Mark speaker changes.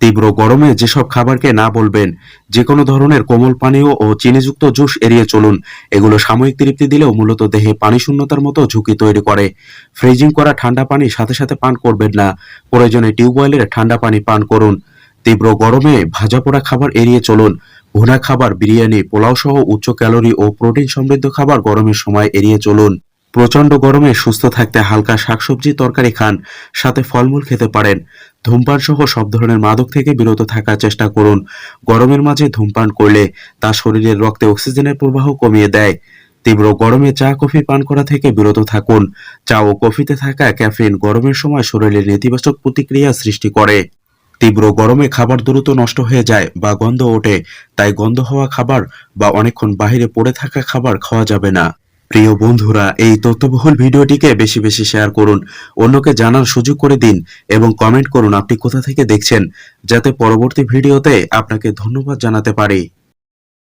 Speaker 1: তীব্র গরমে যেসব খাবারকে না বলবেন যে কোনো ধরনের কোমল পানীয় ও চিনিযুক্ত জুস এড়িয়ে চলুন। এগুলো সাময়িক তৃপ্তি দিলেও মূলত দেহে পানি শূন্যতার মতো ঝুঁকি তৈরি করে। ফ্রিজিং করা ঠান্ডা পানি সাথে সাথে পান করবেন না। প্রয়োজনে টিউবওয়েলের ঠান্ডা পানি পান করুন। তীব্র গরমে ভাজা পোড়া খাবার এড়িয়ে চলুন। ভুনা খাবার, বিরিয়ানি পোলাও সহ উচ্চ ক্যালোরি ও প্রোটিন সমৃদ্ধ খাবার গরমের সময় এড়িয়ে চলুন। প্রচণ্ড গরমে সুস্থ থাকতে হালকা শাকসবজি তরকারি খান, সাথে ফলমূল খেতে পারেন। ধূমপান সহ সব ধরনের মাদক থেকে বিরত থাকার চেষ্টা করুন। গরমের মাঝে ধূমপান করলে তা শরীরের রক্তে অক্সিজেনের প্রবাহ কমিয়ে দেয়। তীব্র গরমে চা, কফি, পান করা থেকে বিরত থাকুন। চা ও কফিতে থাকা ক্যাফিন গরমের সময় শরীরে নেতিবাচক প্রতিক্রিয়া সৃষ্টি করে। তীব্র গরমে খাবার দ্রুত নষ্ট হয়ে যায় বা গন্ধ ওঠে, তাই গন্ধ হওয়া খাবার বা অনেকক্ষণ বাইরে পড়ে থাকা খাবার খাওয়া যাবে না। প্রিয় বন্ধুরা, এই তথ্যবহুল ভিডিওটিকে বেশি বেশি শেয়ার করুন, অন্যকে জানার সুযোগ করে দিন এবং কমেন্ট করুন আপনি কোথা থেকে দেখছেন, যাতে পরবর্তী ভিডিওতে আপনাকে ধন্যবাদ জানাতে পারি।